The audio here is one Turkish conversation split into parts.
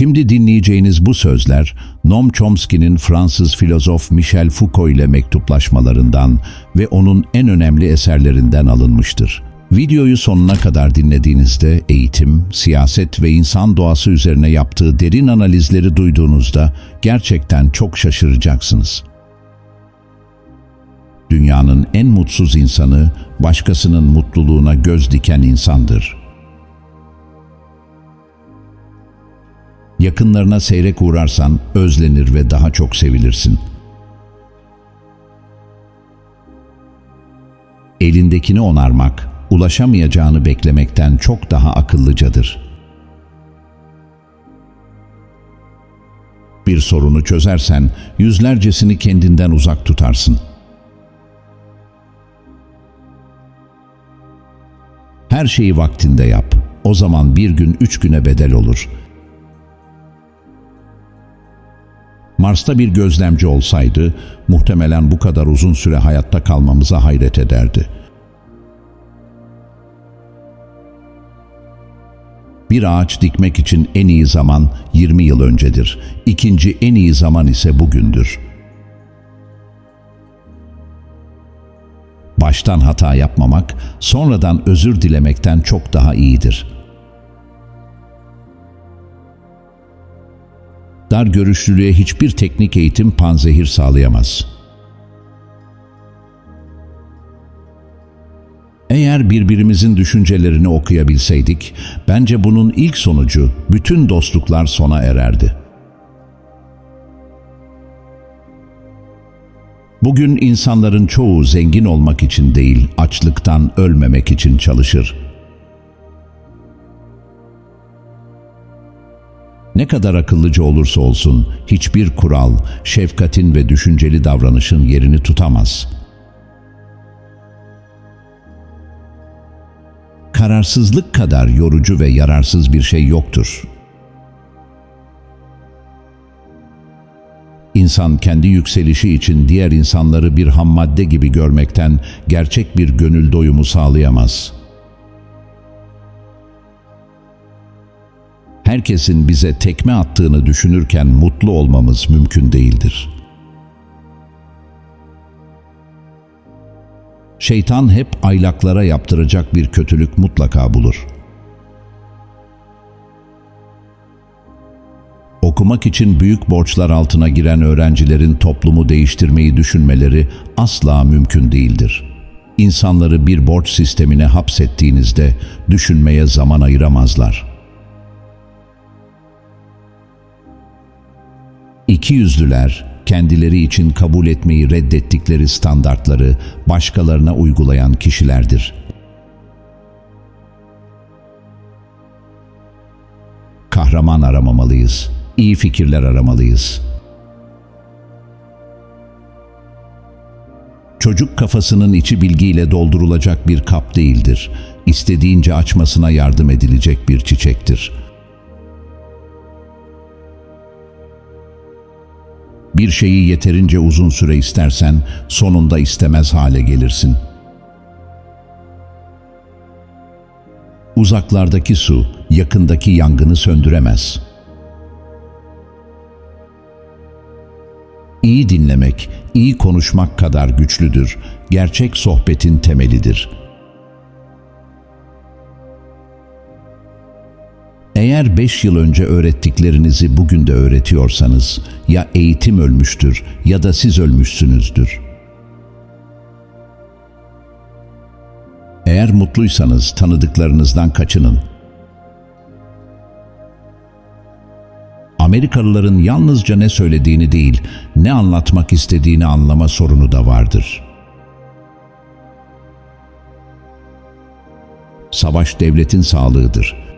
Şimdi dinleyeceğiniz bu sözler Noam Chomsky'nin Fransız filozof Michel Foucault ile mektuplaşmalarından ve onun en önemli eserlerinden alınmıştır. Videoyu sonuna kadar dinlediğinizde eğitim, siyaset ve insan doğası üzerine yaptığı derin analizleri duyduğunuzda gerçekten çok şaşıracaksınız. Dünyanın en mutsuz insanı başkasının mutluluğuna göz diken insandır. Yakınlarına seyrek uğrarsan özlenir ve daha çok sevilirsin. Elindekini onarmak, ulaşamayacağını beklemekten çok daha akıllıcadır. Bir sorunu çözersen yüzlercesini kendinden uzak tutarsın. Her şeyi vaktinde yap. O zaman bir gün üç güne bedel olur.'' Mars'ta bir gözlemci olsaydı muhtemelen bu kadar uzun süre hayatta kalmamıza hayret ederdi. Bir ağaç dikmek için en iyi zaman 20 yıl öncedir. İkinci en iyi zaman ise bugündür. Baştan hata yapmamak, sonradan özür dilemekten çok daha iyidir.'' Dar görüşlülüğe hiçbir teknik eğitim panzehir sağlayamaz. Eğer birbirimizin düşüncelerini okuyabilseydik, bence bunun ilk sonucu bütün dostluklar sona ererdi. Bugün insanların çoğu zengin olmak için değil, açlıktan ölmemek için çalışır. Ne kadar akıllıca olursa olsun hiçbir kural, şefkatin ve düşünceli davranışın yerini tutamaz. Kararsızlık kadar yorucu ve yararsız bir şey yoktur. İnsan kendi yükselişi için diğer insanları bir ham madde gibi görmekten gerçek bir gönül doyumu sağlayamaz.'' Herkesin bize tekme attığını düşünürken mutlu olmamız mümkün değildir. Şeytan hep aylaklara yaptıracak bir kötülük mutlaka bulur. Okumak için büyük borçlar altına giren öğrencilerin toplumu değiştirmeyi düşünmeleri asla mümkün değildir. İnsanları bir borç sistemine hapsettiğinizde düşünmeye zaman ayıramazlar.'' İki yüzlüler, kendileri için kabul etmeyi reddettikleri standartları başkalarına uygulayan kişilerdir. Kahraman aramamalıyız, iyi fikirler aramalıyız. Çocuk kafasının içi bilgiyle doldurulacak bir kap değildir. İstediğince açmasına yardım edilecek bir çiçektir.'' Bir şeyi yeterince uzun süre istersen sonunda istemez hale gelirsin. Uzaklardaki su yakındaki yangını söndüremez. İyi dinlemek, iyi konuşmak kadar güçlüdür. Gerçek sohbetin temelidir.'' Eğer beş yıl önce öğrettiklerinizi bugün de öğretiyorsanız ya eğitim ölmüştür ya da siz ölmüşsünüzdür. Eğer mutluysanız tanıdıklarınızdan kaçının. Amerikalıların yalnızca ne söylediğini değil, ne anlatmak istediğini anlama sorunu da vardır. Savaş devletin sağlığıdır.''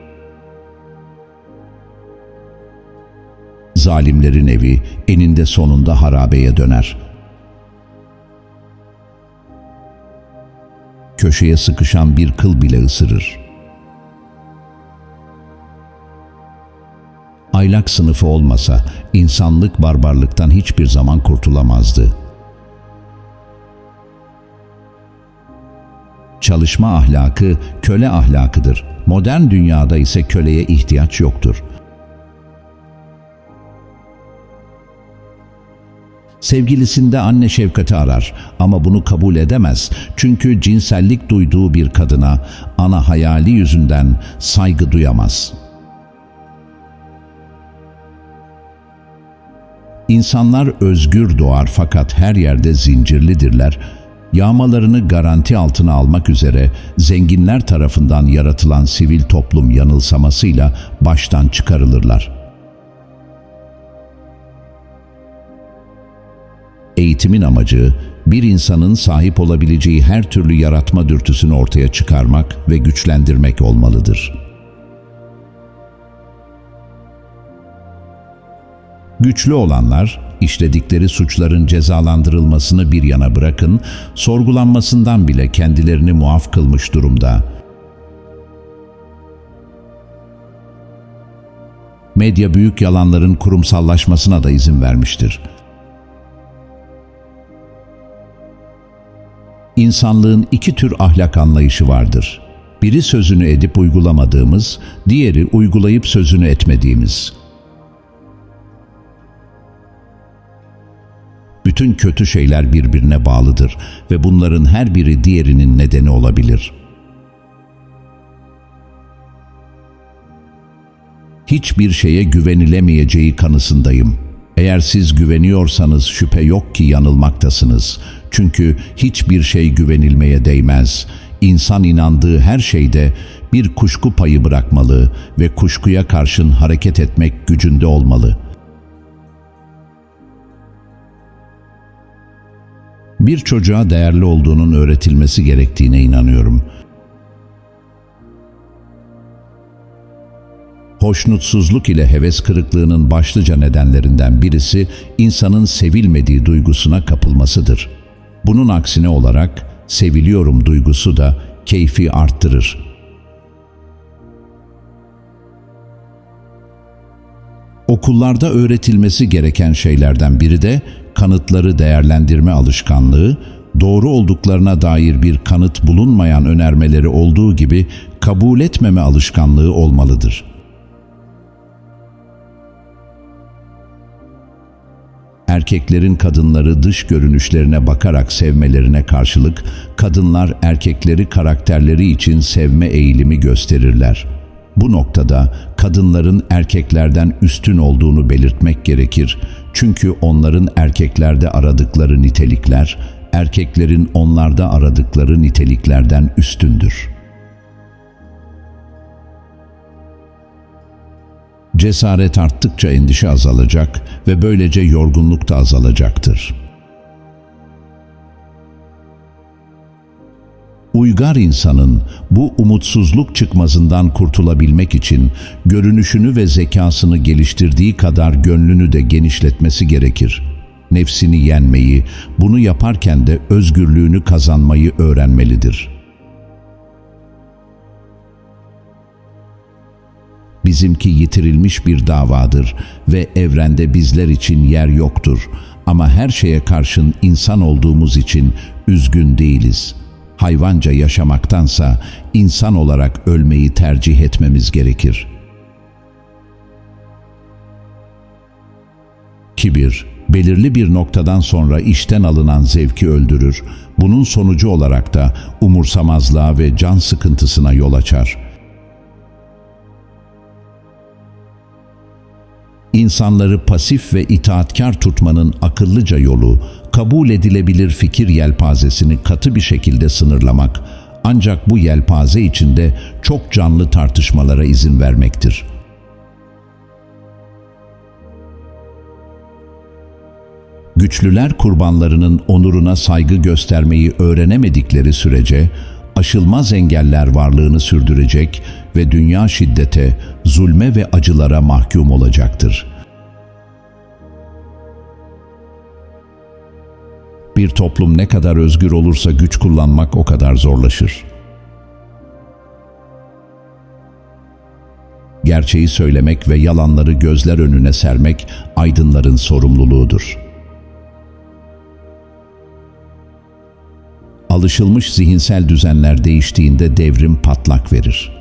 Zalimlerin evi eninde sonunda harabeye döner. Köşeye sıkışan bir kıl bile ısırır. Aylak sınıfı olmasa insanlık barbarlıktan hiçbir zaman kurtulamazdı. Çalışma ahlakı köle ahlakıdır. Modern dünyada ise köleye ihtiyaç yoktur.'' Sevgilisinde anne şefkati arar ama bunu kabul edemez. Çünkü cinsellik duyduğu bir kadına ana hayali yüzünden saygı duyamaz. İnsanlar özgür doğar fakat her yerde zincirlidirler. Yağmalarını garanti altına almak üzere zenginler tarafından yaratılan sivil toplum yanılsamasıyla baştan çıkarılırlar. Eğitimin amacı bir insanın sahip olabileceği her türlü yaratma dürtüsünü ortaya çıkarmak ve güçlendirmek olmalıdır. Güçlü olanlar, işledikleri suçların cezalandırılmasını bir yana bırakın, sorgulanmasından bile kendilerini muaf kılmış durumda. Medya büyük yalanların kurumsallaşmasına da izin vermiştir. İnsanlığın iki tür ahlak anlayışı vardır. Biri sözünü edip uygulamadığımız, diğeri uygulayıp sözünü etmediğimiz. Bütün kötü şeyler birbirine bağlıdır ve bunların her biri diğerinin nedeni olabilir. Hiçbir şeye güvenilemeyeceği kanısındayım. Eğer siz güveniyorsanız şüphe yok ki yanılmaktasınız. Çünkü hiçbir şey güvenilmeye değmez. İnsan inandığı her şeyde bir kuşku payı bırakmalı ve kuşkuya karşın hareket etmek gücünde olmalı.'' bir çocuğa değerli olduğunun öğretilmesi gerektiğine inanıyorum. Hoşnutsuzluk ile heves kırıklığının başlıca nedenlerinden birisi insanın sevilmediği duygusuna kapılmasıdır. Bunun aksine olarak seviliyorum duygusu da keyfi arttırır. Okullarda öğretilmesi gereken şeylerden biri de kanıtları değerlendirme alışkanlığı, doğru olduklarına dair bir kanıt bulunmayan önermeleri olduğu gibi kabul etmeme alışkanlığı olmalıdır. Erkeklerin kadınları dış görünüşlerine bakarak sevmelerine karşılık, kadınlar erkekleri karakterleri için sevme eğilimi gösterirler. Bu noktada kadınların erkeklerden üstün olduğunu belirtmek gerekir çünkü onların erkeklerde aradıkları nitelikler, erkeklerin onlarda aradıkları niteliklerden üstündür. Cesaret arttıkça endişe azalacak ve böylece yorgunluk da azalacaktır.'' Uygar insanın bu umutsuzluk çıkmazından kurtulabilmek için görünüşünü ve zekasını geliştirdiği kadar gönlünü de genişletmesi gerekir. Nefsini yenmeyi, bunu yaparken de özgürlüğünü kazanmayı öğrenmelidir. Bizimki yitirilmiş bir davadır ve evrende bizler için yer yoktur. Ama her şeye karşın insan olduğumuz için üzgün değiliz.'' hayvanca yaşamaktansa insan olarak ölmeyi tercih etmemiz gerekir. Kibir, belirli bir noktadan sonra işten alınan zevki öldürür, bunun sonucu olarak da umursamazlığa ve can sıkıntısına yol açar. İnsanları pasif ve itaatkar tutmanın akıllıca yolu, kabul edilebilir fikir yelpazesini katı bir şekilde sınırlamak ancak bu yelpaze içinde çok canlı tartışmalara izin vermektir. Güçlüler kurbanlarının onuruna saygı göstermeyi öğrenemedikleri sürece aşılmaz engeller varlığını sürdürecek ve dünya şiddete, zulme ve acılara mahkum olacaktır.'' Bir toplum ne kadar özgür olursa güç kullanmak o kadar zorlaşır. Gerçeği söylemek ve yalanları gözler önüne sermek aydınların sorumluluğudur. alışılmış zihinsel düzenler değiştiğinde devrim patlak verir.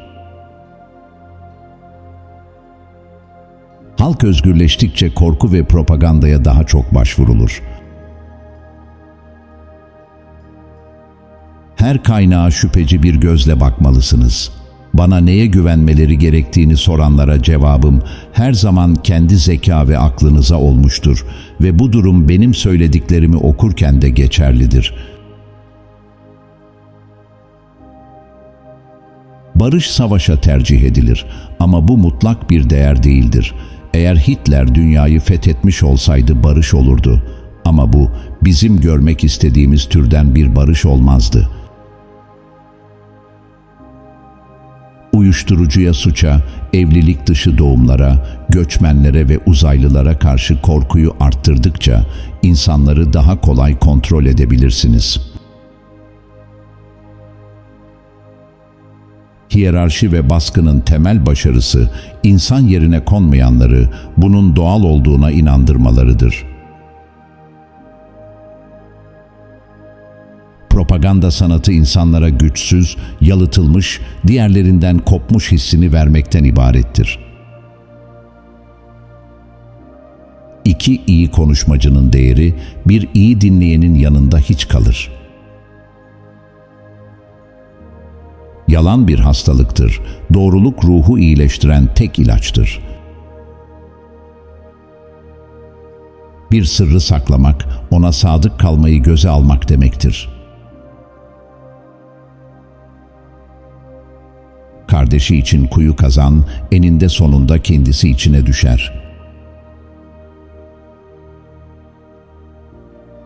Halk özgürleştikçe korku ve propagandaya daha çok başvurulur. Her kaynağa şüpheci bir gözle bakmalısınız. Bana neye güvenmeleri gerektiğini soranlara cevabım her zaman kendi zeka ve aklınıza olmuştur ve bu durum benim söylediklerimi okurken de geçerlidir.'' Barış savaşa tercih edilir ama bu mutlak bir değer değildir. Eğer Hitler dünyayı fethetmiş olsaydı barış olurdu ama bu bizim görmek istediğimiz türden bir barış olmazdı. Uyuşturucuya suça, evlilik dışı doğumlara, göçmenlere ve uzaylılara karşı korkuyu arttırdıkça insanları daha kolay kontrol edebilirsiniz.'' Hiyerarşi ve baskının temel başarısı insan yerine konmayanları bunun doğal olduğuna inandırmalarıdır. Propaganda sanatı insanlara güçsüz, yalıtılmış, diğerlerinden kopmuş hissini vermekten ibarettir. İki iyi konuşmacının değeri bir iyi dinleyenin yanında hiç kalır.'' Yalan bir hastalıktır. Doğruluk ruhu iyileştiren tek ilaçtır. Bir sırrı saklamak, ona sadık kalmayı göze almak demektir. Kardeşi için kuyu kazan, eninde sonunda kendisi içine düşer.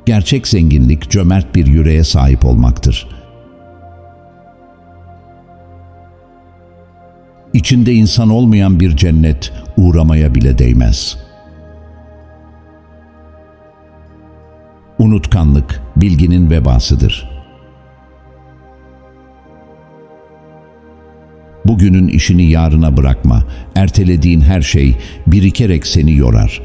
Gerçek zenginlik cömert bir yüreğe sahip olmaktır.'' İçinde insan olmayan bir cennet uğramaya bile değmez. Unutkanlık bilginin vebasıdır. Bugünün işini yarına bırakma. Ertelediğin her şey birikerek seni yorar.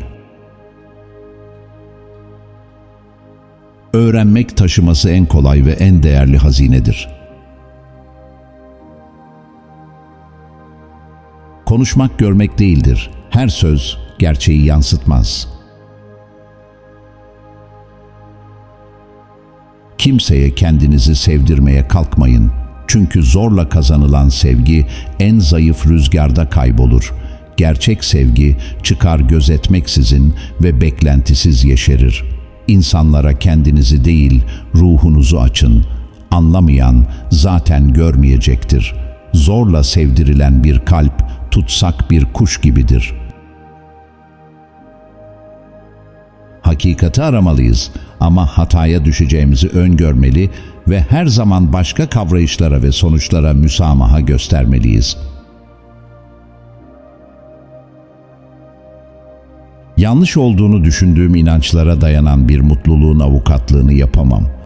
Öğrenmek taşıması en kolay ve en değerli hazinedir.'' Konuşmak görmek değildir. Her söz gerçeği yansıtmaz. Kimseye kendinizi sevdirmeye kalkmayın. Çünkü zorla kazanılan sevgi en zayıf rüzgarda kaybolur. Gerçek sevgi çıkar gözetmeksizin ve beklentisiz yeşerir. İnsanlara kendinizi değil, ruhunuzu açın. Anlamayan zaten görmeyecektir. Zorla sevdirilen bir kalp tutsak bir kuş gibidir. Hakikati aramalıyız ama hataya düşeceğimizi öngörmeli ve her zaman başka kavrayışlara ve sonuçlara müsamaha göstermeliyiz. Yanlış olduğunu düşündüğüm inançlara dayanan bir mutluluğun avukatlığını yapamam.''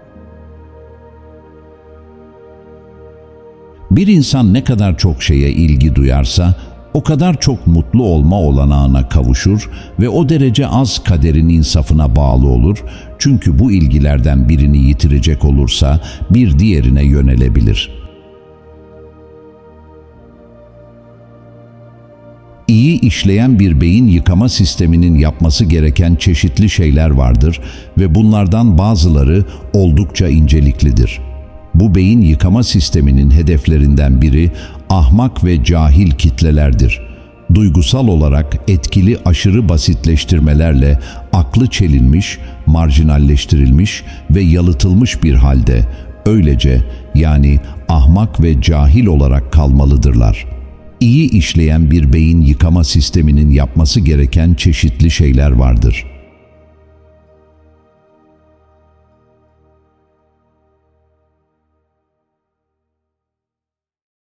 Bir insan ne kadar çok şeye ilgi duyarsa o kadar çok mutlu olma olanağına kavuşur ve o derece az kaderin insafına bağlı olur. Çünkü bu ilgilerden birini yitirecek olursa bir diğerine yönelebilir. İyi işleyen bir beyin yıkama sisteminin yapması gereken çeşitli şeyler vardır ve bunlardan bazıları oldukça inceliklidir. Bu beyin yıkama sisteminin hedeflerinden biri ahmak ve cahil kitlelerdir. Duygusal olarak etkili aşırı basitleştirmelerle aklı çelinmiş, marjinalleştirilmiş ve yalıtılmış bir halde öylece yani ahmak ve cahil olarak kalmalıdırlar. İyi işleyen bir beyin yıkama sisteminin yapması gereken çeşitli şeyler vardır.''